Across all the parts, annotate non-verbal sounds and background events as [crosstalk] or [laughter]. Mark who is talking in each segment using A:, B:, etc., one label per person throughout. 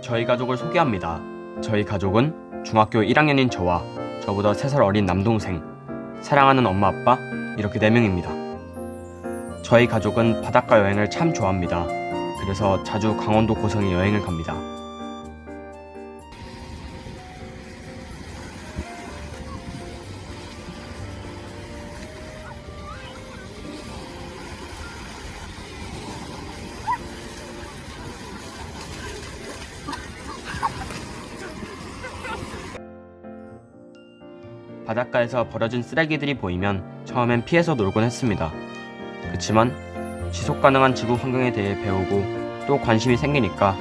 A: 저희 가족을 소개합니다. 저희 가족은 중학교 1학년인 저와 저보다 3살 어린 남동생, 사랑하는 엄마 아빠 이렇게 4명입니다. 저희 가족은 바닷가 여행을 참 좋아합니다. 그래서 자주 강원도 고성에 여행을 갑니다. 바닷가에서 버려진 쓰레기들이 보이면 처음엔 피해서 놀곤 했습니다. 그치만 지속 가능한 지구 환경에 대해 배우고 또 관심이 생기니까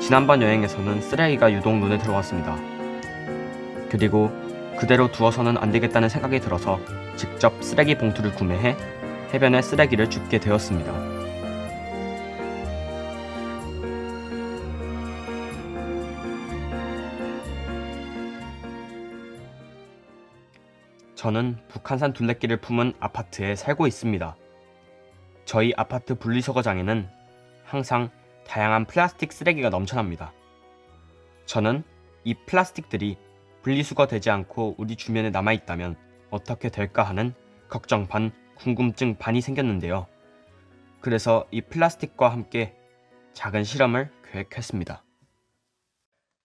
A: 지난번 여행에서는 쓰레기가 유독 눈에 들어왔습니다. 그리고 그대로 두어서는 안 되겠다는 생각이 들어서 직접 쓰레기 봉투를 구매해 해변에 쓰레기를 줍게 되었습니다. 저는 북한산 둘레길을 품은 아파트에 살고 있습니다. 저희 아파트 분리수거장에는 항상 다양한 플라스틱 쓰레기가 넘쳐납니다. 저는 이 플라스틱들이 분리수거되지 않고 우리 주변에 남아있다면 어떻게 될까 하는 걱정 반, 궁금증 반이 생겼는데요. 그래서 이 플라스틱과 함께 작은 실험을 계획했습니다.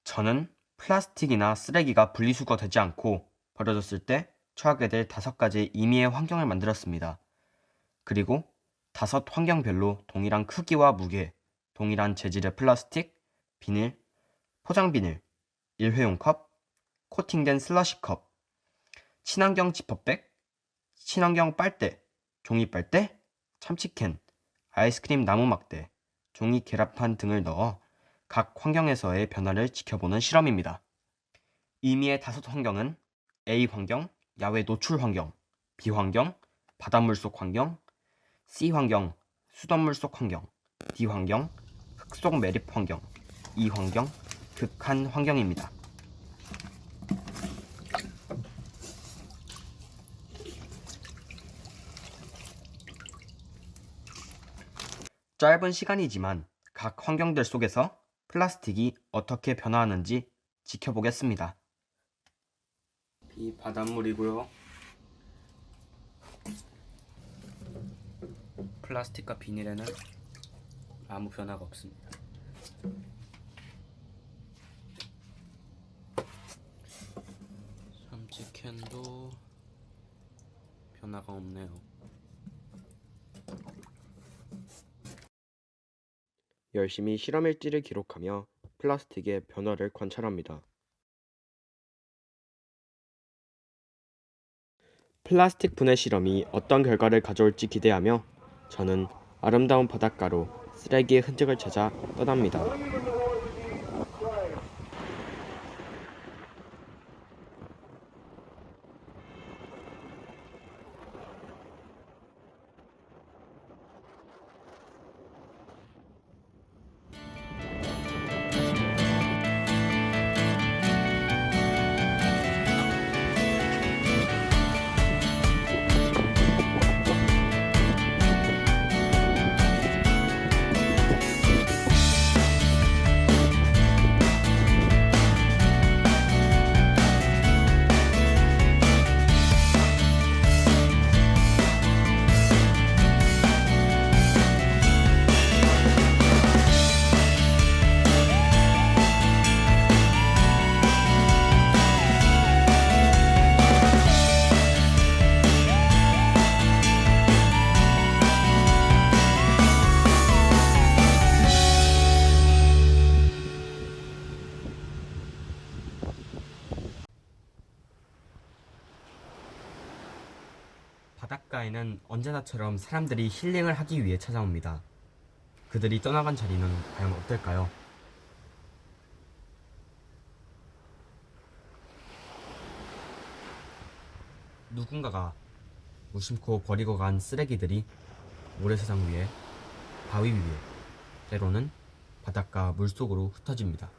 A: 저는 플라스틱이나 쓰레기가 분리수거되지 않고 버려졌을 때 처하게 될 다섯 가지 임의의 환경을 만들었습니다. 그리고 다섯 환경별로 동일한 크기와 무게, 동일한 재질의 플라스틱, 비닐, 포장 비닐, 일회용 컵, 코팅된 슬러시 컵, 친환경 지퍼백, 친환경 빨대, 종이 빨대, 참치캔, 아이스크림 나무 막대, 종이 계란판 등을 넣어 각 환경에서의 변화를 지켜보는 실험입니다. 임의의 다섯 환경은 A 환경, 야외 노출 환경, B 환경, 바닷물 속 환경, C 환경, 수돗물 속 환경, D 환경, 흙속 매립 환경, E 환경, 극한 환경입니다. 짧은 시간이지만 각 환경들 속에서 플라스틱이 어떻게 변화하는지 지켜보겠습니다. 이 바닷물이고요. 플라스틱과 비닐에는 아무 변화가 없습니다. 참치캔도 변화가 없네요. 열심히 실험 일지를 기록하며 플라스틱의 변화를 관찰합니다. 플라스틱 분해 실험이 어떤 결과를 가져올지 기대하며 저는 아름다운 바닷가로 쓰레기의 흔적을 찾아 떠납니다. 바닷가에는 언제나처럼 사람들이 힐링을 하기 위해 찾아옵니다. 그들이 떠나간 자리는 과연 어떨까요? 누군가가 무심코 버리고 간 쓰레기들이 모래사장 위에, 바위 위에, 때로는 바닷가 물속으로 흩어집니다.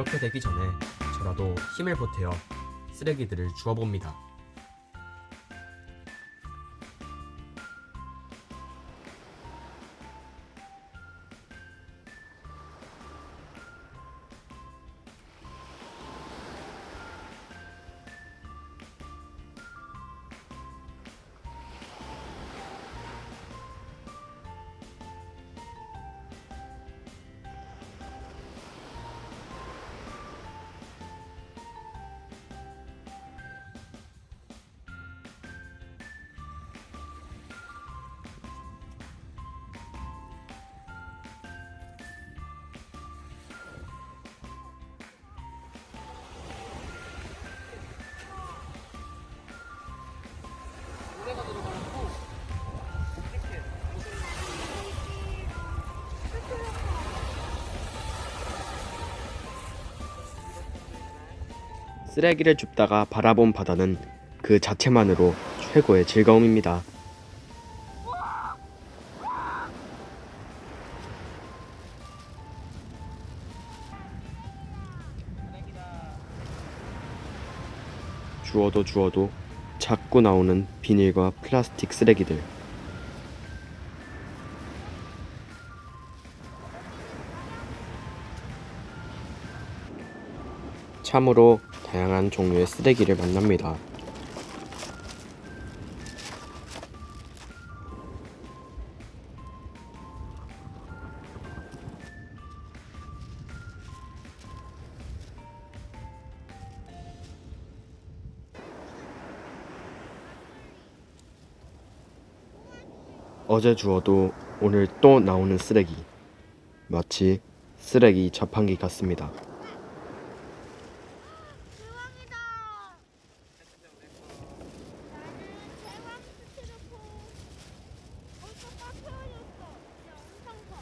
A: 이렇게 되기 전에 저라도 힘을 보태어 쓰레기들을 주워봅니다. 쓰레기를 줍다가 바라본 바다는 그 자체만으로 최고의 즐거움입니다. 주워도 주워도 자꾸 나오는 비닐과 플라스틱 쓰레기들. 참으로 다양한 종류의 쓰레기를 만납니다. 어제 주워도 오늘 또 나오는 쓰레기. 마치 쓰레기 자판기 같습니다.
B: 나는 대왕 스티로폼. 엄청 꽉 채워졌어. 진짜 엄청 커.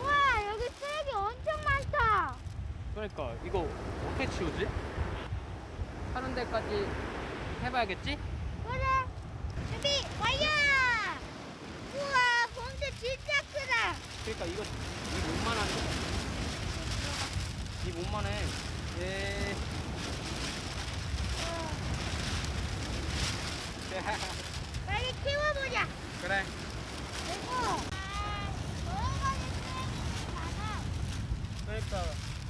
B: 우와 여기 쓰레기 엄청 많다.
C: 그러니까 이거 어떻게 치우지? 하는 데까지 해봐야겠지?
B: 그래. 여기 와야. 우와 봉지 진짜 크다.
C: 그러니까 이거 이 몸만하네. 이 몸만해. 예.
B: 빨리 키워보자.
C: 그래.
B: 그리고 여러 가지 쓰레기 많아.
C: 그러니까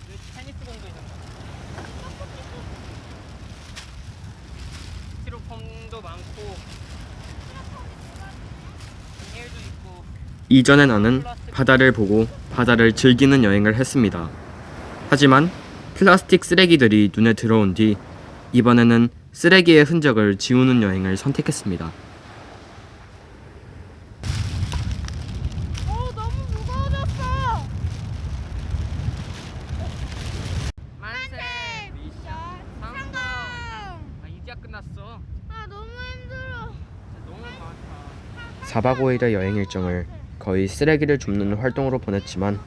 C: 여기 테니스 공도 있잖아. 스티로폼도 많고 비닐도 있고
A: 이전에 나는 바다를 보고 바다를 즐기는 여행을 했습니다. 하지만 플라스틱 쓰레기들이 눈에 들어온 뒤 이번에는 쓰레기의 흔적을 지우는 여행을 선택했습니다.
B: 어 너무 무거워졌어.
C: 만세 미션 성공. 아 이제야 끝났어.
B: 아 너무 힘들어.
C: 너무 많다.
A: 4박 5일의 여행 일정을 거의 쓰레기를 줍는 활동으로 보냈지만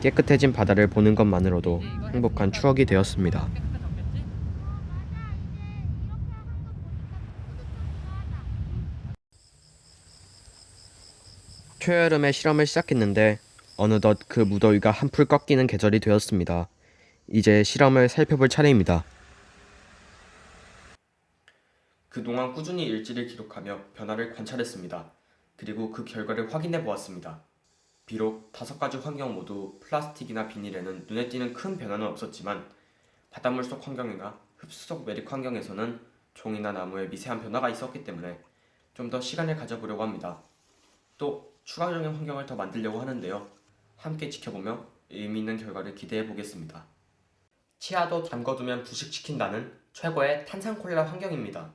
A: 깨끗해진 바다를 보는 것만으로도 행복한 추억이 되었습니다. 초여름에 실험을 시작했는데 어느덧 그 무더위가 한풀 꺾이는 계절이 되었습니다. 이제 실험을 살펴볼 차례입니다. 그동안 꾸준히 일지를 기록하며 변화를 관찰했습니다. 그리고 그 결과를 확인해 보았습니다. 비록 다섯 가지 환경 모두 플라스틱이나 비닐에는 눈에 띄는 큰 변화는 없었지만 바닷물 속 환경이나 흡수 속 매립 환경에서는 종이나 나무에 미세한 변화가 있었기 때문에 좀 더 시간을 가져보려고 합니다. 또 추가적인 환경을 더 만들려고 하는데요. 함께 지켜보며 의미 있는 결과를 기대해 보겠습니다. 치아도 담궈두면 부식시킨다는 최고의 탄산콜라 환경입니다.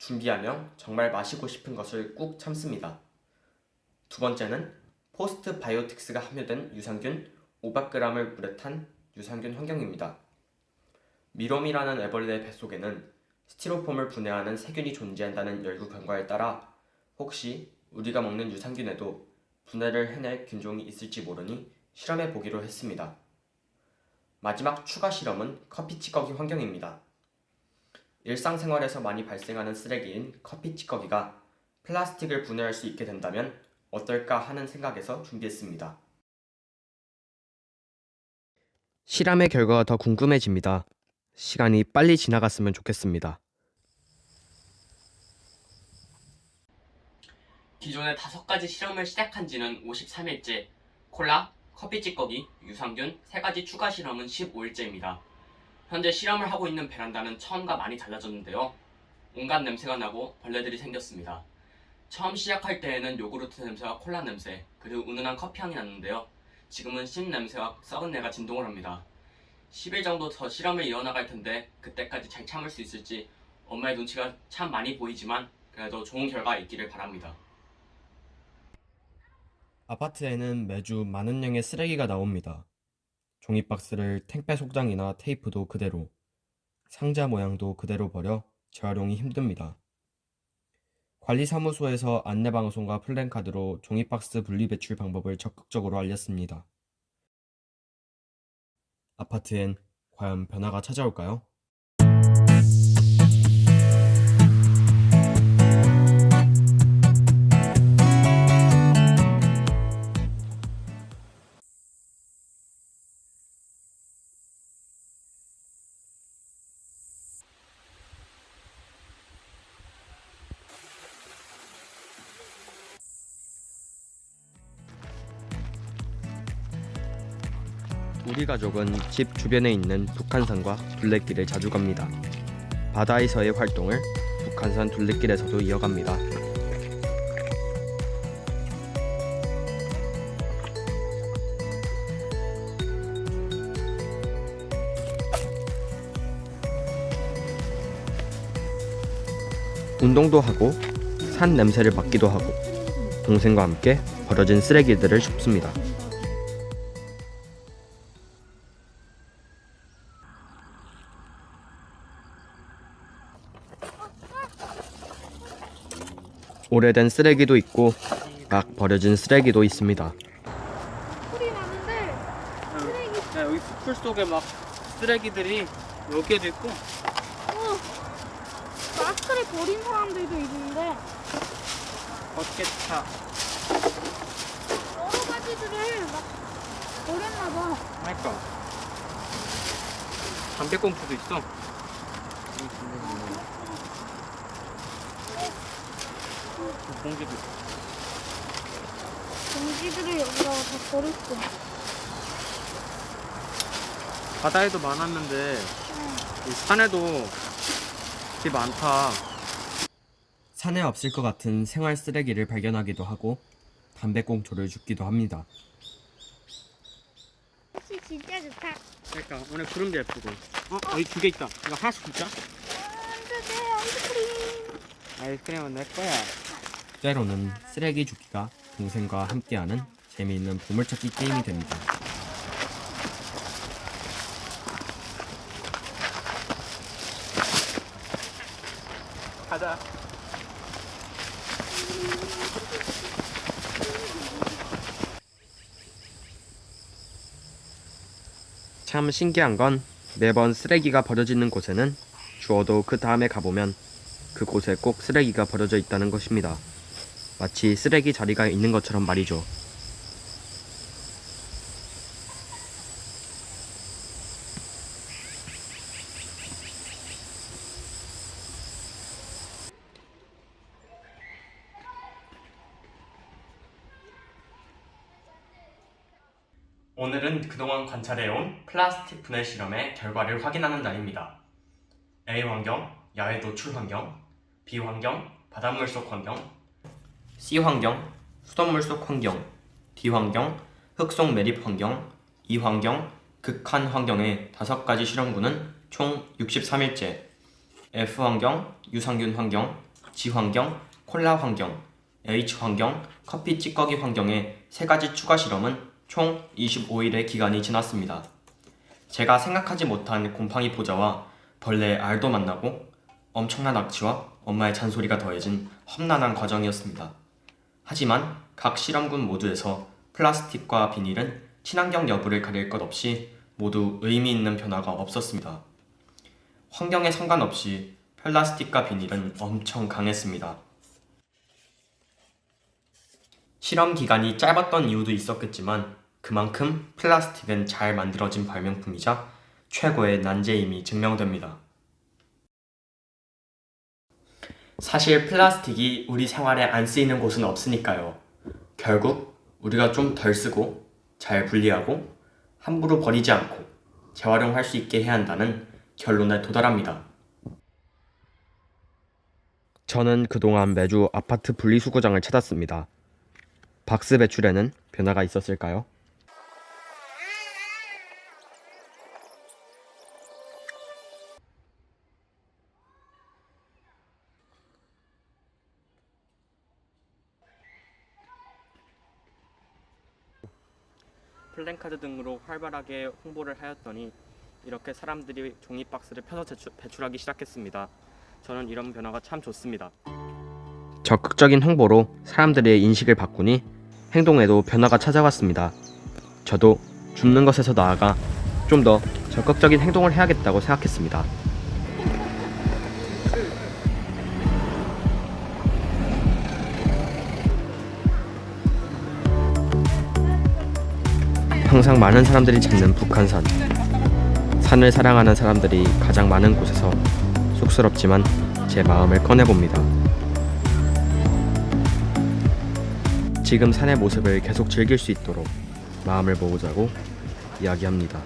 A: 준비하며 정말 마시고 싶은 것을 꾹 참습니다. 두 번째는 포스트 바이오틱스가 함유된 유산균 500g을 물에 탄 유산균 환경입니다. 미롬이라는 애벌레의 뱃속에는 스티로폼을 분해하는 세균이 존재한다는 연구 결과에 따라 혹시 우리가 먹는 유산균에도 분해를 해낼 균종이 있을지 모르니 실험해 보기로 했습니다. 마지막 추가 실험은 커피 찌꺼기 환경입니다. 일상생활에서 많이 발생하는 쓰레기인 커피 찌꺼기가 플라스틱을 분해할 수 있게 된다면 어떨까 하는 생각에서 준비했습니다. 실험의 결과가 더 궁금해집니다. 시간이 빨리 지나갔으면 좋겠습니다. 기존의 다섯 가지 실험을 시작한 지는 53일째. 콜라, 커피 찌꺼기, 유산균 세 가지 추가 실험은 15일째입니다. 현재 실험을 하고 있는 베란다는 처음과 많이 달라졌는데요. 온갖 냄새가 나고 벌레들이 생겼습니다. 처음 시작할 때에는 요구르트 냄새와 콜라 냄새, 그리고 은은한 커피 향이 났는데요. 지금은 신 냄새와 썩은 내가 진동을 합니다. 10일 정도 더 실험을 이어나갈 텐데 그때까지 잘 참을 수 있을지 엄마의 눈치가 참 많이 보이지만 그래도 좋은 결과 있기를 바랍니다. 아파트에는 매주 많은 양의 쓰레기가 나옵니다. 종이박스를 택배 속장이나 테이프도 그대로, 상자 모양도 그대로 버려 재활용이 힘듭니다. 관리사무소에서 안내방송과 플랜카드로 종이박스 분리배출 방법을 적극적으로 알렸습니다. 아파트엔 과연 변화가 찾아올까요? 우리 가족은 집 주변에 있는 북한산과 둘레길을 자주 갑니다. 바다에서의 활동을 북한산 둘레길에서도 이어갑니다. 운동도 하고 산 냄새를 맡기도 하고 동생과 함께 버려진 쓰레기들을 줍습니다. 오래된 쓰레기도 있고 막 버려진 쓰레기도 있습니다.
B: 소리 나는데 쓰레기
C: 야, 여기 숲풀 속에 막 쓰레기들이 여기에도 있고
B: 어 마스크를 버린 사람들도 있는데
C: 어떻게 다
B: 여러 가지들을 막 버렸나 봐.
C: 할까? 담배꽁초도 있어. 공기도 있어.
B: 전기들을 여기다가 다 버렸어.
C: 바다에도 많았는데 이 산에도 되게 많다.
A: 산에 없을 것 같은 생활 쓰레기를 발견하기도 하고 담배꽁초를 줍기도 합니다.
B: 혹시 진짜 좋다.
C: 그러니까 오늘 구름도 예쁘고. 어 여기 두 개 있다. 이거 하나씩 줄까?
B: 안돼 아이스크림.
C: 아이스크림은 내 거야.
A: 때로는 쓰레기 줍기가 동생과 함께하는 재미있는 보물찾기 게임이 됩니다.
C: 가자.
A: 참 신기한 건 매번 쓰레기가 버려지는 곳에는 주어도 그 다음에 가보면 그곳에 꼭 쓰레기가 버려져 있다는 것입니다. 마치 쓰레기 자리가 있는 것처럼 말이죠. 오늘은 그동안 관찰해온 플라스틱 분해 실험의 결과를 확인하는 날입니다. A 환경, 야외 노출 환경, B 환경, 바닷물 속 환경, C 환경, 수돗물 속 환경, D 환경, 흙 속 매립 환경, E 환경, 극한 환경의 다섯 가지 실험군은 총 63일째, F 환경, 유산균 환경, G 환경, 콜라 환경, H 환경, 커피 찌꺼기 환경의 세 가지 추가 실험은 총 25일의 기간이 지났습니다. 제가 생각하지 못한 곰팡이 보자와 벌레의 알도 만나고 엄청난 악취와 엄마의 잔소리가 더해진 험난한 과정이었습니다. 하지만 각 실험군 모두에서 플라스틱과 비닐은 친환경 여부를 가릴 것 없이 모두 의미 있는 변화가 없었습니다. 환경에 상관없이 플라스틱과 비닐은 엄청 강했습니다. 실험 기간이 짧았던 이유도 있었겠지만 그만큼 플라스틱은 잘 만들어진 발명품이자 최고의 난제임이 증명됩니다. 사실 플라스틱이 우리 생활에 안 쓰이는 곳은 없으니까요. 결국 우리가 좀 덜 쓰고 잘 분리하고 함부로 버리지 않고 재활용할 수 있게 해야 한다는 결론에 도달합니다. 저는 그동안 매주 아파트 분리수거장을 찾았습니다. 박스 배출에는 변화가 있었을까요? 플랜카드 등으로 활발하게 홍보를 하였더니 이렇게 사람들이 종이 박스를 펴서 제출- 배출 하기 시작했습니다. 저는 이런 변화가 참 좋습니다. 적극적인 홍보로 사람들의 인식을 바꾸니 행동에도 변화가 찾아왔습니다. 저도 줍는 것에서 나아가 좀 더 적극적인 행동을 해야겠다고 생각했습니다. 항상 많은 사람들이 찾는 북한산. 산을 사랑하는 사람들이 가장 많은 곳에서 쑥스럽지만 제 마음을 꺼내봅니다. 지금 산의 모습을 계속 즐길 수 있도록 마음을 모으자고 이야기합니다.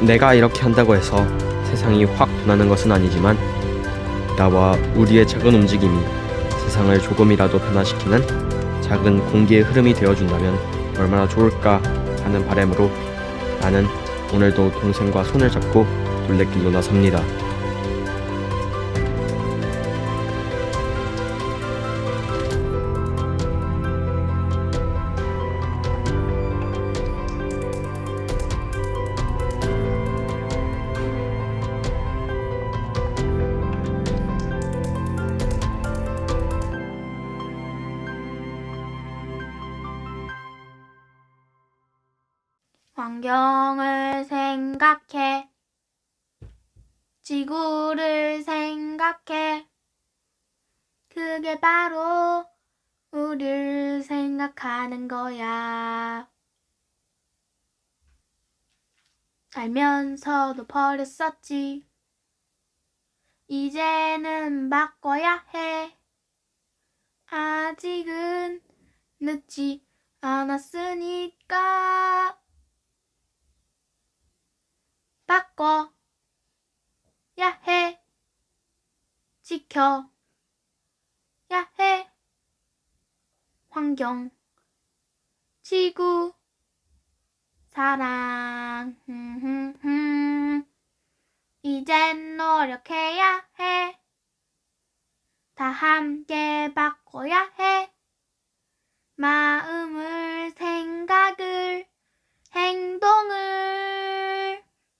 A: 내가 이렇게 한다고 해서 세상이 확 변하는 것은 아니지만 나와 우리의 작은 움직임이 세상을 조금이라도 변화시키는 작은 공기의 흐름이 되어준다면 얼마나 좋을까 하는 바람으로 나는 오늘도 동생과 손을 잡고 둘레길로 나섭니다.
B: 환경을 생각해. 지구를 생각해. 그게 바로 우리를 생각하는 거야. 살면서도 버렸었지. 이제는 바꿔야 해. 아직은 늦지 않았으니까. 바꿔. 야해. 지켜. 야해. 환경. 지구. 사랑. [laughs] 이젠 노력해야 해 다 함께 바꿔야 해. 마음을 생각을 행동을.